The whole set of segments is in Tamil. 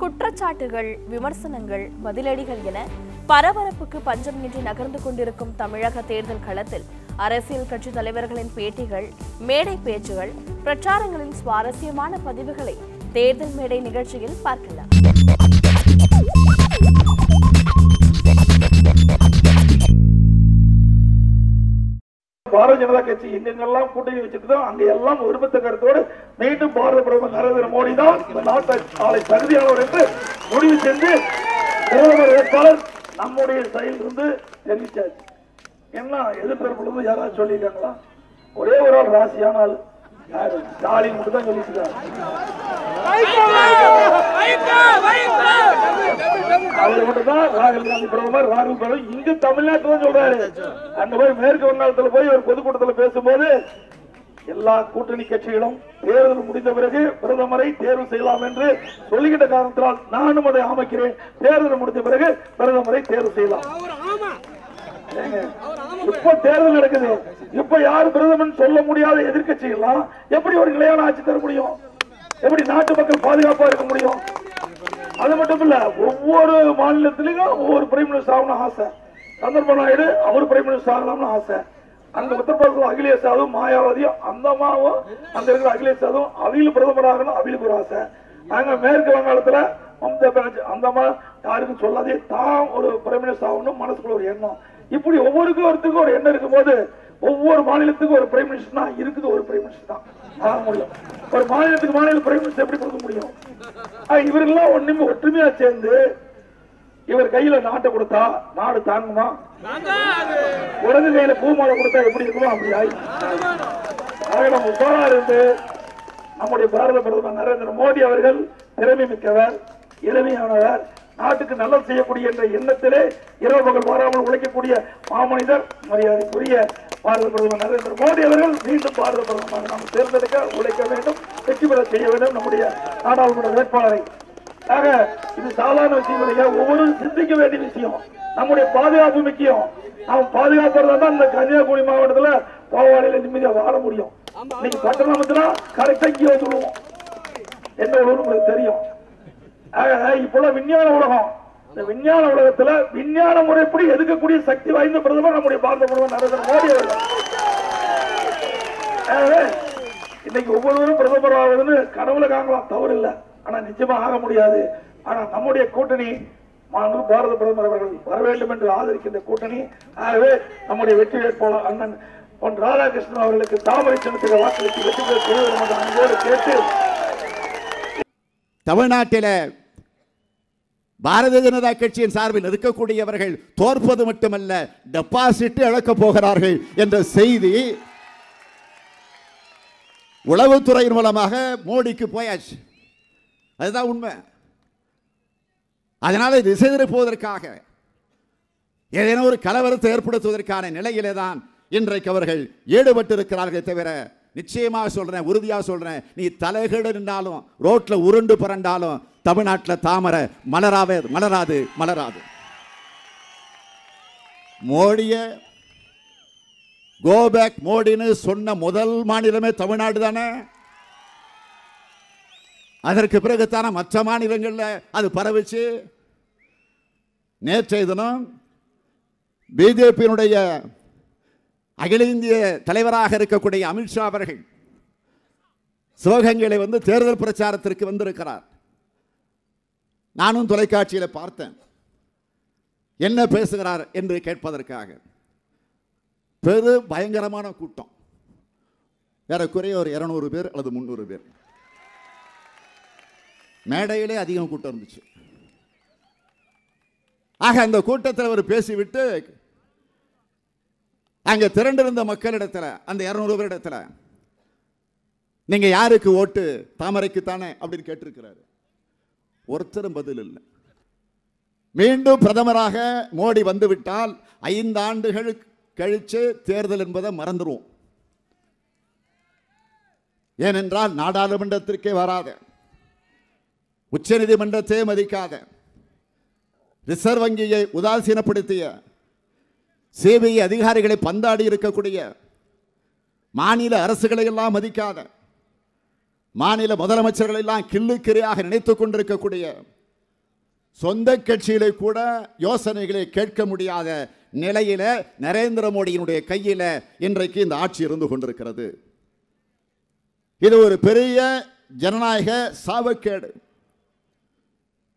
குற்றச்சாட்டுகள் விமர்சனங்கள் பதிலடிகள் என பரபரப்புக்கு பஞ்சமின்றி நகர்ந்து கொண்டிருக்கும் தமிழக தேர்தல் களத்தில் அரசியல் கட்சி தலைவர்களின் பேட்டிகள் மேடை பேச்சுகள் பிரச்சாரங்களின் சுவாரஸ்யமான பதிவுகளை தேர்தல் மேடை நிகழ்ச்சியில் பார்க்கலாம். பாரதிய ஜனதா கட்சி எங்கெங்கெல்லாம் கூட்டணி வச்சிருக்கோ அங்க எல்லாம் ஒருமித்த கருத்தோடு மீண்டும் பாரத பிரதமர் நரேந்திர மோடி தான் இந்த நாட்டை நாளை தகுதியானவர் என்று முடிவு செஞ்சு பிரதமர் வேட்பாளர் நம்முடைய செயல் இருந்து தெரிவிச்சாச்சு. என்ன எதிர்த்தரப்புல யாராவது சொல்லியிருக்காங்களா? ஒரே ஒரு ஆள் ராசியான ஆள் ஸ்டாலின் மட்டும் தான் சொல்லிட்டு அவர் மட்டும் தான் ராகுல் காந்தி பிரதமர் ராகுல் பிரதமர் இங்க தமிழ்நாட்டுல தான் சொல்றாரு அங்க போய் மேற்கு வங்காளத்துல போய் ஒரு பொதுக்கூட்டத்துல பேசும்போது எல்லா கூட்டணி கட்சிகளும் தேர்தல் முடிந்த பிறகு பிரதமரை தேர்வு செய்யலாம் என்று சொல்லுகின்ற காரணத்தினால் நானும் அதை அமைக்கிறேன் தேர்தல் முடிந்த பிறகு பிரதமரை தேர்வு செய்யலாம் இப்ப தேர்தல் நடக்குது. இப்ப யாரு பிரதமர் சொல்ல முடியாத எதிர்கட்சிகள்லாம் எப்படி ஒரு நிலையான ஆட்சி தர முடியும்? எப்படி நாட்டு மக்கள் பாதுகாப்பா இருக்க முடியும்? அது மட்டும் இல்ல ஒவ்வொரு மாநிலத்திலையும் ஒவ்வொரு பிரைம் மினிஸ்டர் ஆகணும் ஆசை. சந்திரபாபு நாயுடு அவர் பிரைம் மினிஸ்டர் ஆகலாம்னு ஆசை. அங்க உத்தரப்பிரதேசம் அகிலேஷ் யாதவும் மாயாவதியும் அந்த அம்மாவும் அங்க இருக்கிற அகிலேஷ் யாதவும் அவியில் பிரதமர் ஆகணும் அவிலுக்கு ஒரு ஆசை. அங்க மேற்கு வங்காளத்துல மம்தா பானர்ஜி அந்த அம்மா யாருக்கும் சொல்லாதே தான் ஒரு பிரைம் மினிஸ்டர் ஆகணும் மனசுக்குள்ள ஒரு எண்ணம். இப்படி ஒவ்வொருக்கும் ஒருத்துக்கும் ஒரு எண்ணம் இருக்கும் போது ஒவ்வொரு மாநிலத்துக்கும் ஒரு பிரைம் மினிஸ்டர் தான் இருக்குது ஒரு பிரைம் மினிஸ்டர் தான். ஆக முடியும். ஒரு மாநிலத்துக்கு மாநில பிரைம் மினிஸ்டர் எப்படி கொடுக்க முடியும்? இவரெல்லாம் இவர்கள்லாம் ஒண்ணுமே ஒற்றுமையா சேர்ந்து இவர் கையில நாட்டை கொடுத்தா நாடு தாங்குமா? உடனே கையில பூமாலை கொடுத்தா எப்படி இருக்குமோ? அப்படி ஆயி நம்ம உஷாரா இருந்து நம்முடைய பாரத பிரதமர் நரேந்திர மோடி அவர்கள் திறமை மிக்கவர் எளிமையானவர் நாட்டுக்கு நல்லது செய்யக்கூடிய என்ற எண்ணத்திலே இரவு பகல் வராமல் உழைக்கக்கூடிய மாமனிதர் மரியாதைக்குரிய பாரத பிரதமர் நரேந்திர மோடி அவர்கள் மீண்டும் பாரத பிரதமர் நாம் தேர்ந்தெடுக்க உழைக்க வேண்டும் வெற்றி பெற செய்ய வேண்டும். நம்முடைய நாடாளுமன்ற வேட்பாளரை. ஆக இது சாதாரண விஷயம் இல்லையா ஒவ்வொரு சிந்திக்க வேண்டிய விஷயம். நம்முடைய பாதுகாப்பு முக்கியம். நாம் பாதுகாப்புறதா தான் இந்த கன்னியாகுமரி மாவட்டத்துல போவாளியில நிம்மதியா வாழ முடியும். இன்னைக்கு பட்டணத்துல கரெக்டா இங்கே வந்துடுவோம் என்ன உங்களுக்கு தெரியும். இப்பெல்லாம் விஞ்ஞான உலகம். இந்த விஞ்ஞான உலகத்துல விஞ்ஞான முறைப்படி எதுக்கக்கூடிய சக்தி வாய்ந்த பிரதமர் நம்முடைய பாரத பிரதமர் நரேந்திர மோடி அவர்கள். இன்னைக்கு ஒவ்வொருவரும் பிரதமர் ஆகுதுன்னு கனவுல காணலாம். தவறு இல்லை ஆனா நிச்சயமா ஆக முடியாது. ஆனா நம்முடைய கூட்டணி மாண்பு பாரத பிரதமர் அவர்கள் வர வேண்டும் என்று ஆதரிக்கின்ற கூட்டணி. ஆகவே நம்முடைய வெற்றி வேட்பாளர் அண்ணன் பொன் ராதாகிருஷ்ணன் அவர்களுக்கு தாமரை சின்னத்துக்கு வாக்களித்து வெற்றி பெற அன்போடு கேட்டு தமிழ்நாட்டில பாரதிய ஜனதா கட்சியின் சார்பில் இருக்கக்கூடியவர்கள் தோற்பது மட்டுமல்ல டெபாசிட் இழக்கப் போகிறார்கள் என்ற செய்தி உளவுத்துறையின் மூலமாக மோடிக்கு போயாச்சு. அதுதான் உண்மை. அதனால் திசை திருப்புவதற்காக ஏதேனும் ஒரு கலவரத்தை ஏற்படுத்துவதற்கான நிலையிலே தான் இன்றைக்கு அவர்கள் ஈடுபட்டிருக்கிறார்கள் தவிர நிச்சயமாக சொல்கிறேன் உறுதியாக சொல்கிறேன் நீ தலைகீடு நின்றாலும் ரோட்டில் உருண்டு புரண்டாலும் தமிழ்நாட்டில் தாமரை மலராவே மலராது மலராது. மோடிய கோபேக் மோடின்னு சொன்ன முதல் மாநிலமே தமிழ்நாடு தானே? அதற்கு பிறகுத்தானே மற்ற மாநிலங்களில் அது பரவிச்சு? நேற்றைய தினம் பிஜேபியினுடைய அகில இந்திய தலைவராக இருக்கக்கூடிய அமித்ஷா அவர்கள் சிவகங்கையில் வந்து தேர்தல் பிரச்சாரத்திற்கு வந்திருக்கிறார். நானும் தொலைக்காட்சியில் பார்த்தேன். என்ன பேசுகிறார் என்று கேட்பதற்காக. பெரு பயங்கரமான கூட்டம். ஏறக்குறைய ஒரு இரநூறு பேர் அல்லது முந்நூறு பேர். மேடையிலே அதிகம் கூட்டம் இருந்துச்சு. ஆக அந்த கூட்டத்தில் அவர் பேசிவிட்டு அங்கே திரண்டிருந்த மக்களிடத்தில் அந்த இரநூறு பேரிடத்தில் நீங்கள் யாருக்கு ஓட்டு? தாமரைக்கு தானே அப்படின்னு கேட்டிருக்கிறாரு. ஒருத்தரும் பதில் இல்லை. மீண்டும் பிரதமராக மோடி வந்துவிட்டால் ஐந்து ஆண்டுகள் கழித்து தேர்தல் என்பதை மறந்துடுவோம் ஏனென்றால் நாடாளுமன்றத்திற்கே வராத உச்சநீதிமன்றத்தை மதிக்காத ரிசர்வ் வங்கியை உதாசீனப்படுத்திய சேவை அதிகாரிகளை பந்தாடி இருக்கக்கூடிய மாநில அரசுகளை எல்லாம் மதிக்காத மாநில முதலமைச்சர்கள் எல்லாம் கிள்ளுக்கிரையாக நினைத்து கொண்டிருக்கக்கூடிய சொந்த கட்சியிலே கூட யோசனைகளை கேட்க முடியாத நிலையில நரேந்திர மோடியினுடைய கையில இன்றைக்கு இந்த ஆட்சி இருந்து கொண்டிருக்கிறது. இது ஒரு பெரிய ஜனநாயக சாவக்கேடு.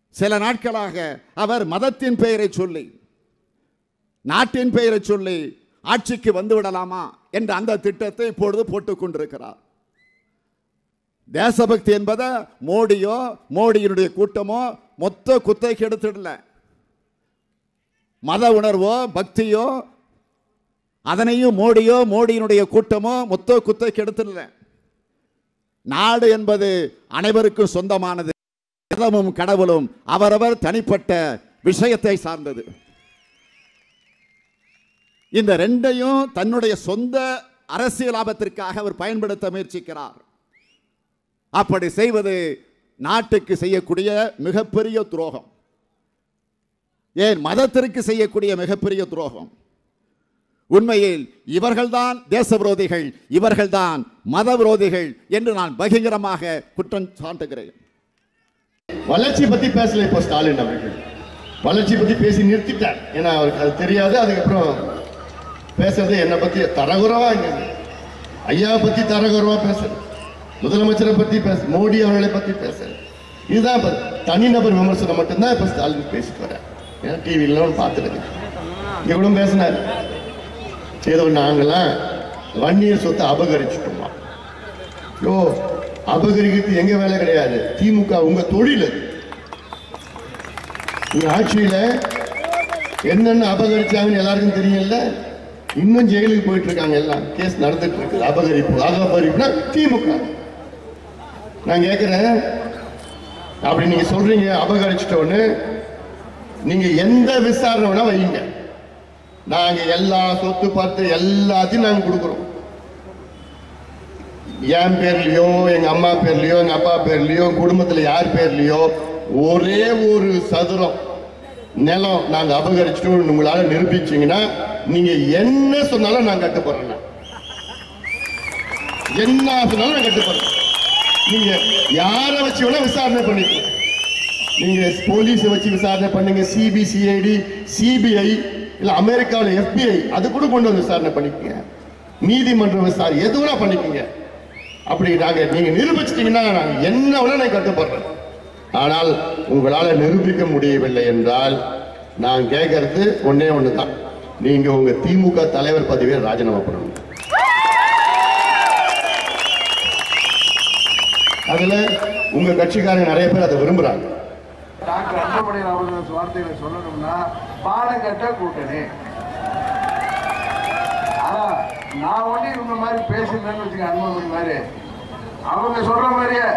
சில நாட்களாக அவர் மதத்தின் பெயரை சொல்லி நாட்டின் பெயரை சொல்லி ஆட்சிக்கு வந்து விடலாமா என்ற அந்த திட்டத்தை இப்பொழுது போட்டுக் கொண்டிருக்கிறார். தேசபக்தி என்பதை மோடியோ மோடியினுடைய கூட்டமோ மொத்த குத்தைக்கு எடுத்துடல. மத உணர்வோ பக்தியோ அதனையும் மோடியோ மோடியினுடைய கூட்டமோ மொத்த குத்தைக்கு எடுத்துடல. நாடு என்பது அனைவருக்கும் சொந்தமானது. கடவுளும் அவரவர் தனிப்பட்ட விஷயத்தை சார்ந்தது. இந்த ரெண்டையும் தன்னுடைய சொந்த அரசியல் லாபத்திற்காக அவர் பயன்படுத்த முயற்சிக்கிறார். அப்படி செய்வது நாட்டுக்கு செய்யக்கூடிய மிகப்பெரிய துரோகம். ஏன் மதத்திற்கு செய்யக்கூடிய மிகப்பெரிய துரோகம்? உண்மையில் இவர்கள்தான் தேச விரோதிகள் இவர்கள்தான் மத விரோதிகள் என்று நான் பகிரங்கமாக குற்றம் சாட்டுகிறேன். வளர்ச்சி பத்தி பேசல இப்போ ஸ்டாலின் அவர்கள். வளர்ச்சி பத்தி பேசி நிறுத்திட்டார். ஏன்னா அவருக்கு அது தெரியாது அதுக்கப்புறம் பேசுறது என்னை பத்தி தரகுறவா இங்க? ஐயாவை பத்தி தரகுறவா பேசுறது. முதலமைச்சரை பத்தி பேச மோடி அவர்களை பத்தி பேசுறது. இதுதான் இப்ப தனிநபர் விமர்சனம் மட்டும்தான் இப்ப ஸ்டாலின் பேசிட்டு வர ஏன்னா டிவிலாம் பார்த்துருக்கு இங்க கூட பேசினார். ஏதோ நாங்களாம் வன்னியர் சொத்தை அபகரிச்சுட்டோமா? யோ அபகரிக்கிறது எங்க வேலை கிடையாது. திமுக உங்க தொழில் உங்க ஆட்சியில என்னென்ன அபகரிச்சாங்கன்னு எல்லாருக்கும் தெரியும்ல? இன்னும் ஜெயிலுக்கு போயிட்டு இருக்காங்க எல்லாம். கேஸ் நடந்துட்டு இருக்குது அபகரிப்பு அபகரிப்புனா திமுக. நான் கேட்கிறேன் அப்படி நீங்க சொல்றீங்க அபகரிச்சிட்டோன்னு. நீங்க எந்த விசாரணை வேணா வைங்க. நாங்க எல்லா சொத்து பார்த்து எல்லாத்தையும் நாங்க கொடுக்குறோம். என் பேர்லயோ எங்க அம்மா பேர்லயோ எங்க அப்பா பேர்லயோ குடும்பத்துல யார் பேர்லயோ ஒரே ஒரு சதுரம் நிலம் நாங்க அபகரிச்சிட்டோம் உங்களால நிரூபிச்சீங்கன்னா நீங்க என்ன சொன்னாலும் நான் கட்டுப்படுறேன் போறேன் என்ன சொன்னாலும் நான் கட்டுப்படுறேன் நீங்க யாரை வச்சு வேணா விசாரணை பண்ணிக்கலாம் நீங்க போலீஸ் வச்சு விசாரணை பண்ணுங்க சிபிசிஐடி சிபிஐ இல்ல அமெரிக்காவில் எஃபிஐ அது கூட கொண்டு வந்து விசாரணை பண்ணிக்கங்க. நீதிமன்ற விசாரணை எது வேணா பண்ணிக்கங்க. அப்படி நாங்க நீங்க நிரூபிச்சிட்டீங்கன்னா நாங்க என்ன வேணா நான் கட்டுப்படுறேன் ஆனால் உங்களால நிரூபிக்க முடியவில்லை என்றால் நான் கேட்கறது ஒன்று தான் நீங்க உங்க திமுக தலைவர் பதவியை ராஜினாமா பண்ணணும் அதுல உங்க கட்சிக்காரங்க நிறைய பேர் அதை விரும்புறாங்க. டாக்டர் அன்புமணி ராமதாஸ் வார்த்தையில சொல்லணும்னா பாலகட்ட கூட்டணி. ஆனா நான் ஒண்ணு இவங்க மாதிரி பேசுறேன்னு வச்சுக்க அன்புமணி மாதிரி. அவங்க சொல்ற மாதிரியே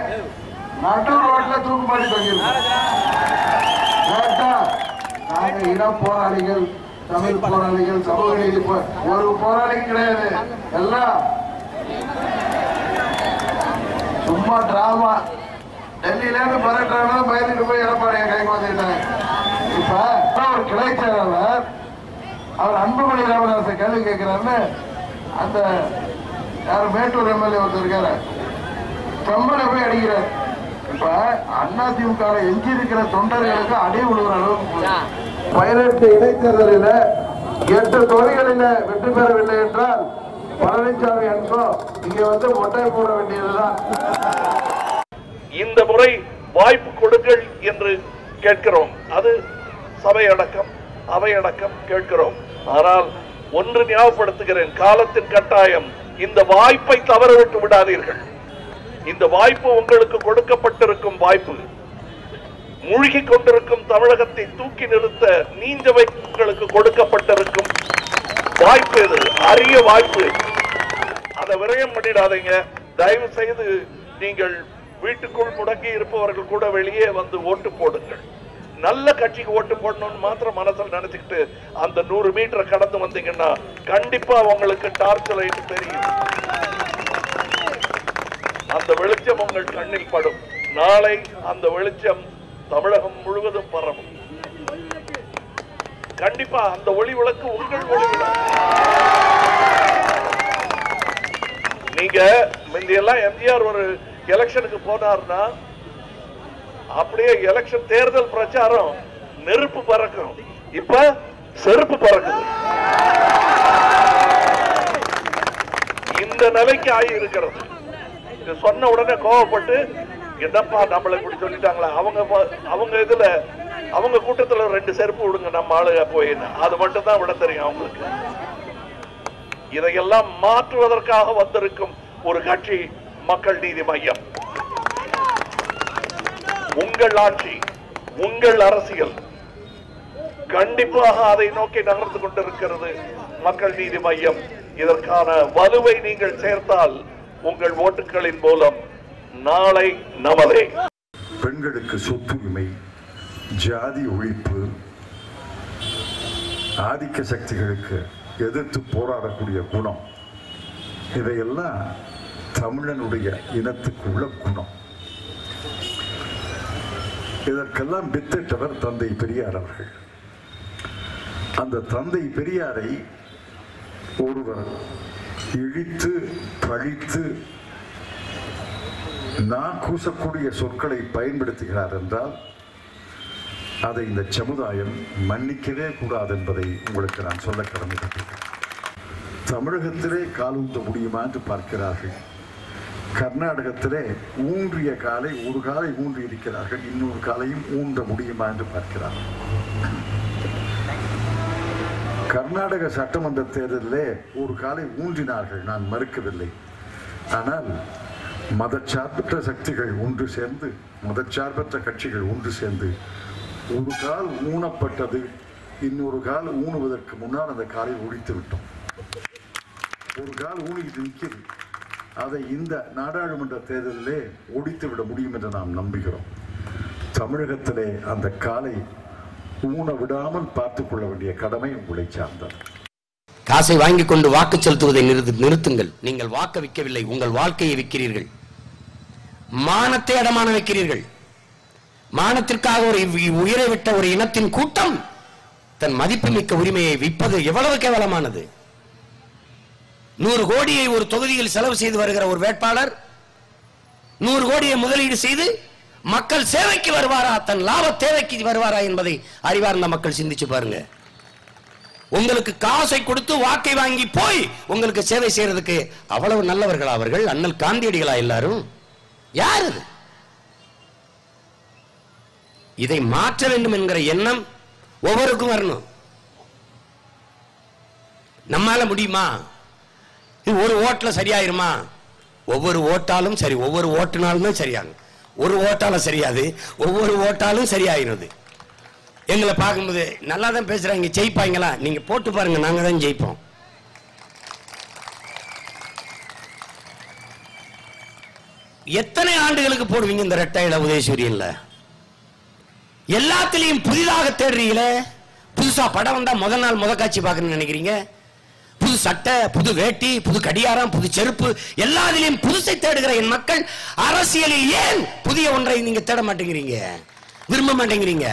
நடு ரோட்ல தூக்குமாடி தொங்கிருக்கோம். கேட்டா நாங்க இன போராளிகள் தமிழ் போராளிகள் சமூக நீதி ஒரு போராளி கிடையாது. எல்லாம் சும்மா டிராமா டெல்லியில இருந்து மிரட்டுறாங்க பயந்துட்டு போய் எடப்பாடியை கைக்கு வந்துட்டாங்க இப்ப ஒரு கிளை செயலாளர்? அவர் அன்புமணி ராமதாச கேள்வி கேட்கிறாருன்னு அந்த யார் மேட்டூர் எம்எல்ஏ ஒருத்தர் இருக்காரு. கம்பனை போய் அடிக்கிறார். இப்ப அண்ணா எஞ்சி இருக்கிற தொண்டர்களுக்கு அடி விழுகிற அளவுக்கு பதினெட்டு இடைத்தேர்தலில் எட்டு தொகுதிகளில் வெற்றி பெறவில்லை என்றால் பழனிசாமி அன்போ இங்க வந்து மொட்டை போட வேண்டியதுதான். இந்த முறை வாய்ப்பு கொடுங்கள் என்று கேட்கிறோம். அது சபையடக்கம் அவையடக்கம் கேட்கிறோம். ஆனால் ஒன்று ஞாபகப்படுத்துகிறேன். காலத்தின் கட்டாயம். இந்த வாய்ப்பை தவறவிட்டு விடாதீர்கள். இந்த வாய்ப்பு உங்களுக்கு கொடுக்கப்பட்டிருக்கும் வாய்ப்பு. மூழ்கி கொண்டிருக்கும் தமிழகத்தை தூக்கி நிறுத்த நீந்தவை உங்களுக்கு கொடுக்கப்பட்டிருக்கும் வாய்ப்பு இது அரிய வாய்ப்பு அதை விரயம் பண்ணிடாதீங்க. தயவு செய்து நீங்கள் வீட்டுக்குள் முடங்கி இருப்பவர்கள் கூட வெளியே வந்து ஓட்டு போடுங்கள். நல்ல கட்சிக்கு ஓட்டு போடணும்னு மாத்திரம் மனசில் நினைச்சுக்கிட்டு அந்த நூறு மீட்டரை கடந்து வந்தீங்கன்னா கண்டிப்பா உங்களுக்கு டார்ச் லைட் தெரியும். அந்த வெளிச்சம் உங்கள் கண்ணில் படும். நாளை அந்த வெளிச்சம் தமிழகம் முழுவதும் பரவும். கண்டிப்பா அந்த ஒளி விளக்கு உங்கள் ஒளி நீங்க முந்தியெல்லாம் எம்ஜிஆர் ஒரு எலெக்ஷனுக்கு போனார்னா அப்படியே எலெக்ஷன் தேர்தல் பிரச்சாரம் நெருப்பு பறக்கும். இப்ப செருப்பு பறக்குது. இந்த நிலைக்கு ஆகி இருக்கிறது சொன்ன உடனே கோவப்பட்டு என்னப்பா நம்மளை இப்படி சொல்லிட்டாங்களா? அவங்க அவங்க இதுல அவங்க கூட்டத்துல ரெண்டு செருப்பு விடுங்க நம்ம ஆளுக போயின்னு. அது மட்டும் தான் விட தெரியும் அவங்களுக்கு. இதையெல்லாம் மாற்றுவதற்காக வந்திருக்கும் ஒரு கட்சி மக்கள் நீதி மையம். உங்கள் ஆட்சி உங்கள் அரசியல். கண்டிப்பாக அதை நோக்கி நகர்ந்து கொண்டிருக்கிறது மக்கள் நீதி மையம். இதற்கான வலுவை நீங்கள் சேர்த்தால் உங்கள் ஓட்டுகளின் மூலம் நாளை நமதே. பெண்களுக்கு சொத்துரிமை ஜாதி ஒழிப்பு ஆதிக்க சக்திகளுக்கு எதிர்த்து போராடக்கூடிய குணம் இதையெல்லாம் தமிழனுடைய இனத்துக்கு உள்ள குணம். இதற்கெல்லாம் வித்திட்டவர் தந்தை பெரியார் அவர்கள். அந்த தந்தை பெரியாரை ஒருவர் இழித்து பழித்து நான் கூசக்கூடிய சொற்களை பயன்படுத்துகிறார் என்றால் அதை இந்த சமுதாயம் மன்னிக்கவே கூடாது என்பதை உங்களுக்கு நான் சொல்ல கடமைப்பட்டிருக்கிறேன். தமிழகத்திலே காலூந்த முடியுமா என்று பார்க்கிறார்கள். கர்நாடகத்திலே ஊன்றிய காலை ஒரு காலை ஊன்றி இருக்கிறார்கள். இன்னொரு காலையும் ஊன்ற முடியுமா என்று பார்க்கிறார்கள். கர்நாடக சட்டமன்ற தேர்தலிலே ஒரு காலை ஊன்றினார்கள். நான் மறுக்கவில்லை. ஆனால் மதச்சார்பற்ற சக்திகள் ஒன்று சேர்ந்து மதச்சார்பற்ற கட்சிகள் ஒன்று சேர்ந்து ஒரு கால் ஊனப்பட்டது இன்னொரு கால் ஊனுவதற்கு முன்னால் அந்த காலை ஒழித்து விட்டோம். ஒரு கால் ஊனிக்கிட்டு நிற்கிது. அதை இந்த நாடாளுமன்ற தேர்தலிலே ஒடித்து விட முடியும் என்று நாம் நம்புகிறோம். தமிழகத்திலே அந்த காலை ஊன விடாமல் பார்த்துக் கொள்ள வேண்டிய கடமை உங்களை சார்ந்தது. காசை வாங்கி கொண்டு வாக்கு செலுத்துவதை நிறுத்து நிறுத்துங்கள். நீங்கள் வாக்க விற்கவில்லை உங்கள் வாழ்க்கையை விற்கிறீர்கள். மானத்தை அடமான வைக்கிறீர்கள். மானத்திற்காக ஒரு இவ்- உயிரை விட்ட ஒரு இனத்தின் கூட்டம் தன் மதிப்புமிக்க உரிமையை விற்பது எவ்வளவு கேவலமானது. நூறு கோடியை ஒரு தொகுதியில் செலவு செய்து வருகிற ஒரு வேட்பாளர் நூறு கோடியை முதலீடு செய்து மக்கள் சேவைக்கு வருவாரா தன் லாப தேவைக்கு வருவாரா என்பதை அறிவார்ந்த மக்கள் சிந்திச்சு பாருங்க. உங்களுக்கு காசை கொடுத்து வாக்கை வாங்கி போய் உங்களுக்கு சேவை செய்யறதுக்கு அவ்வளவு நல்லவர்களா அவர்கள்? அண்ணல் காந்தியடிகளா எல்லாரும்? யார் அது? இதை மாற்ற வேண்டும் என்கிற எண்ணம் ஒவ்வொருக்கும் வரணும். நம்மால முடியுமா? இது ஒரு ஓட்டில் சரியாயிருமா? ஒவ்வொரு ஓட்டாலும் சரி ஒவ்வொரு ஓட்டுனாலும் தான் சரியாகும். ஒரு ஓட்டால சரியாது ஒவ்வொரு ஓட்டாலும் சரியாயிருது எங்களை பார்க்கும்போது நல்லா தான் பேசுறாங்க ஜெயிப்பாங்களா? நீங்க போட்டு பாருங்க நாங்க தான் ஜெயிப்போம். எத்தனை ஆண்டுகளுக்கு போடுவீங்க இந்த ரெட்டை உதயசூரியன்ல? எல்லாத்துலயும் புதிதாக தேடுறீங்களே? புதுசா படம் வந்தா முதல் நாள் முத காட்சி பார்க்கணும்னு நினைக்கிறீங்க? புது சட்டை புது வேட்டி புது கடியாரம் புது செருப்பு எல்லாத்திலையும் புதுசை தேடுகிற என் மக்கள் அரசியலில் ஏன் புதிய ஒன்றை நீங்க தேட மாட்டேங்கிறீங்க? விரும்ப மாட்டேங்கிறீங்க?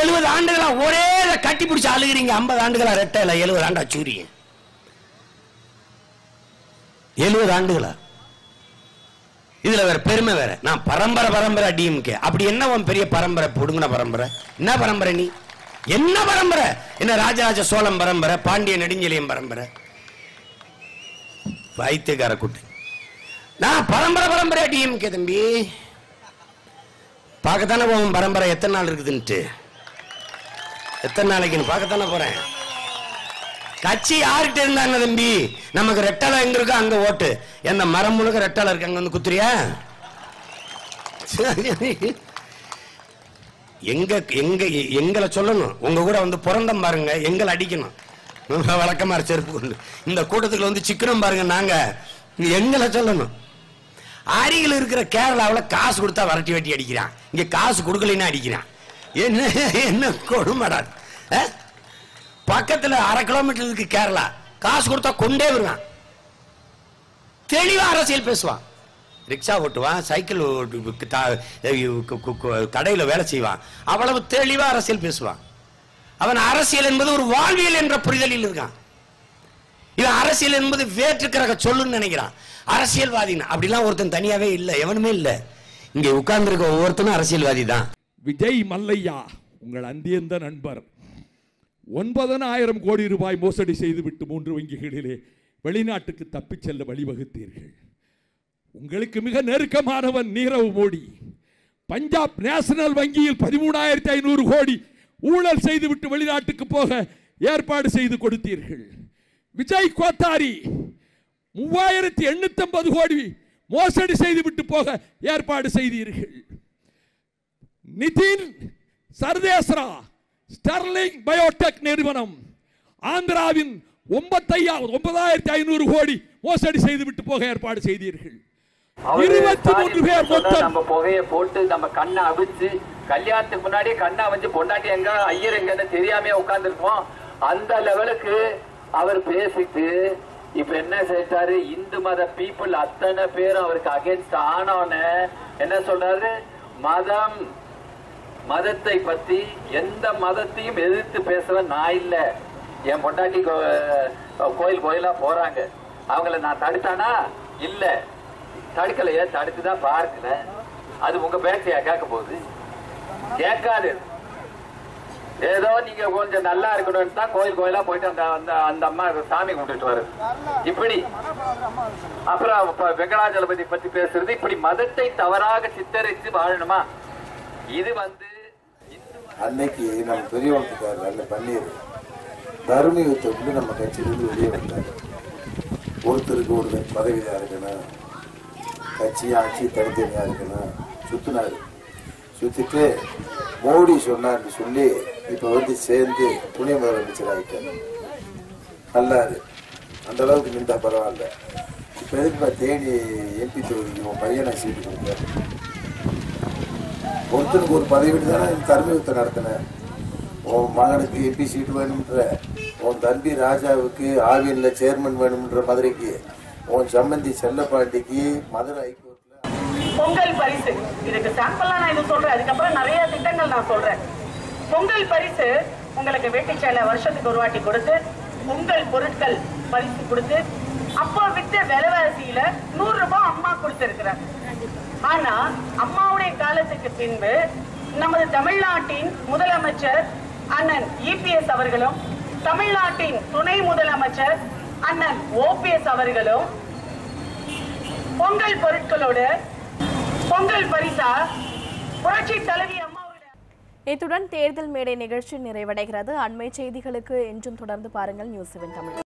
எழுபது ஆண்டுகளா ஒரே கட்டி பிடிச்சி அழுகிறீங்க. ஐம்பது ஆண்டுகளா ரெட்டை இல்ல எழுபது ஆண்டா சூரிய எழுபது ஆண்டுகளா? இதுல வேற பெருமை வேற. நான் பரம்பரை பரம்பரை டிஎம்கே அப்படி என்ன உன் பெரிய பரம்பரை? புடுங்கின பரம்பரை. என்ன பரம்பரை நீ? என்ன பரம்பரை? என்ன ராஜராஜ சோழம் பரம்பரை பாண்டிய நெடுஞ்செழியம் பரம்பரை? வைத்தியக்கார குட்டி. நான் பரம்பரை பரம்பரை டிஎம்கே தம்பி? பார்க்கத்தானே போவோம் பரம்பரை? எத்தனை நாள் இருக்குதுன்ட்டு? எத்தனை நாளைக்குன்னு பார்க்கத்தானே போறேன்? கட்சி யார்கிட்ட இருந்தாங்க தம்பி? நமக்கு ரெட்டலை எங்க இருக்கோ அங்க ஓட்டு. என்ன மரம் முழுக்க ரெட்டலை இருக்கு அங்க வந்து குத்துறியா? எங்க எங்க எங்களை சொல்லணும். உங்க கூட வந்து பிறந்தம் பாருங்க எங்களை அடிக்கணும். வழக்கமா செருப்பு கொண்டு. இந்த கூட்டத்துக்கு வந்து சிக்கனம் பாருங்க நாங்க. எங்களை சொல்லணும். அருகில் இருக்கிற கேரளாவில் காசு கொடுத்தா வரட்டி வெட்டி அடிக்கிறான். இங்க காசு கொடுக்கலைன்னா அடிக்கிறான். என்ன என்ன கொடுமடா? பக்கத்தில் அரை கிலோமீட்டர் இருக்கு கேரளா. காசு கொடுத்தா கொண்டே வருவான். தெளிவா அரசியல் பேசுவான். ரிக்ஷா ஓட்டுவான் சைக்கிள் ஓட்டு- வேலை செய்வான். அவ்வளவு தெளிவா அரசியல் பேசுவான். அவன் அரசியல் என்பது ஒரு வாழ்வியல் என்ற புரிதலில் இருக்கான். இவன் அரசியல் என்பது வேற்றுக்கிரக சொல்லுன்னு நினைக்கிறான். அரசியல்வாதின்னு. அப்படிலாம் ஒருத்தன் தனியாவே இல்லை எவனுமே இல்லை. இங்கே உட்கார்ந்துருக்க ஒவ்வொருத்தனும் அரசியல்வாதி தான். விஜய் மல்லையா உங்கள் அந்தியந்த நண்பர். ஒன்பதனாயிரம் கோடி ரூபாய் மோசடி செய்துவிட்டு மூன்று வங்கிகளிலே வெளிநாட்டுக்கு தப்பிச் செல்ல வழிவகுத்தீர்கள். உங்களுக்கு மிக நெருக்கமானவன் நீரவ் மோடி. பஞ்சாப் நேஷனல் வங்கியில் பதிமூணாயிரத்தி ஐநூறு கோடி ஊழல் செய்துவிட்டு வெளிநாட்டுக்கு போக ஏற்பாடு செய்து கொடுத்தீர்கள். விஜய் கோத்தாரி மூவாயிரத்தி எண்ணூத்தி ஐம்பது கோடி மோசடி செய்துவிட்டு போக ஏற்பாடு செய்தீர்கள். நிதின் சர்தேஸ்ரா ஸ்டர்லிங் பயோடெக் நிறுவனம் ஆந்திராவின் ஒன்பத்தையா ஒன்பதாயிரத்தி ஐநூறு கோடி மோசடி செய்துவிட்டு போக ஏற்பாடு செய்தீர்கள். இருபத்தி மூன்று பேர் மொத்தம். நம்ம புகைய போட்டு நம்ம கண்ணை அவிச்சு கல்யாணத்துக்கு முன்னாடியே கண்ணை அவிச்சு பொண்டாட்டி எங்க ஐயர் எங்கன்னு தெரியாம உட்கார்ந்துருப்போம். அந்த லெவலுக்கு அவர் பேசிட்டு இப்ப என்ன செஞ்சாரு இந்து மத பீப்புள் அத்தனை பேரும் அவருக்கு அகேன்ஸ்ட் ஆனோன்னு என்ன சொல்றாரு? மதம் மதத்தை பத்தி எந்த மதத்தையும் எதிர்த்து பேசவே நான் இல்ல. என் பொண்டாட்டி கோ- கோயில் கோயிலா போறாங்க. அவங்கள நான் தடுத்தானா? இல்ல. தடுக்கலையே? தடுத்துதான் பார்க்கல. அது உங்க பேச்சையா கேட்க போகுது? கேட்காது. ஏதோ நீங்க கொஞ்சம் நல்லா இருக்கணும்னு தான் கோயில் கோயிலா போயிட்டு அந்த அந்த அந்த அம்மா சாமி கும்பிட்டுட்டு வருது இப்படி. அப்புறம் வெங்கடாஜலபதி பத்தி பேசுறது இப்படி மதத்தை தவறாக சித்தரித்து வாழணுமா? இது வந்து அன்னைக்கு நம்ம பெரியவங்களுக்கு அந்த பன்னீர். தர்ம யுத்தத்துக்கு நம்ம கட்சியிலிருந்து வெளியே வந்தார் ஒருத்தருக்கு ஒரு பதவியாக இருக்கணும். கட்சி ஆட்சி தனித்தனியாக இருக்கணும். சுற்றினாரு சுற்றிட்டு மோடி சொன்னார்னு சொல்லி இப்போ வந்து சேர்ந்து துணை முதலமைச்சர் ஆகிட்டார் நல்லாரு. அந்த அளவுக்கு நின்றா பரவாயில்ல. இப்போ எதுக்கு தேனி எம்பி தொகுதிக்கு உன் பையனை சீட்டு கொடுத்தாரு ஒருத்தனுக்கு ஒரு பதவி தானே தர்மயுத்தம் நடத்தினேன் உன் மகனுக்கு எம்பி சீட்டு வேணும்ன்ற உன் தம்பி ராஜாவுக்கு ஆவியனில் சேர்மன் வேணும்ன்ற மதுரைக்கு உன் சம்மந்தி செல்லப்பாண்டிக்கு மதுரை ஹைகோர்ட்ல பொங்கல் பரிசு. இதுக்கு சாம்பிளா நான் இது சொல்றேன். அதுக்கப்புறம் நிறைய திட்டங்கள் நான் சொல்றேன். பொங்கல் பரிசு உங்களுக்கு வேட்டி சேலை வருஷத்துக்கு ஒரு வாட்டி கொடுத்து பொங்கல் பொருட்கள் பரிசு கொடுத்து அப்போ வித்த விலைவாசியில கொடுத்திருக்கிறார். ஆனா அம்மாவுடைய காலத்துக்கு பின்பு நமது தமிழ்நாட்டின் முதலமைச்சர் அண்ணன் இபிஎஸ் அவர்களும் தமிழ்நாட்டின் துணை முதலமைச்சர் அண்ணன் ஓபிஎஸ் அவர்களும் பொங்கல் பொருட்களோடு பொங்கல் பரிசா புரட்சி தலைவி இத்துடன் தேர்தல் மேடை நிகழ்ச்சி நிறைவடைகிறது. அண்மை செய்திகளுக்கு என்றும் தொடர்ந்து பாருங்கள் நியூஸ் செவன் தமிழ்.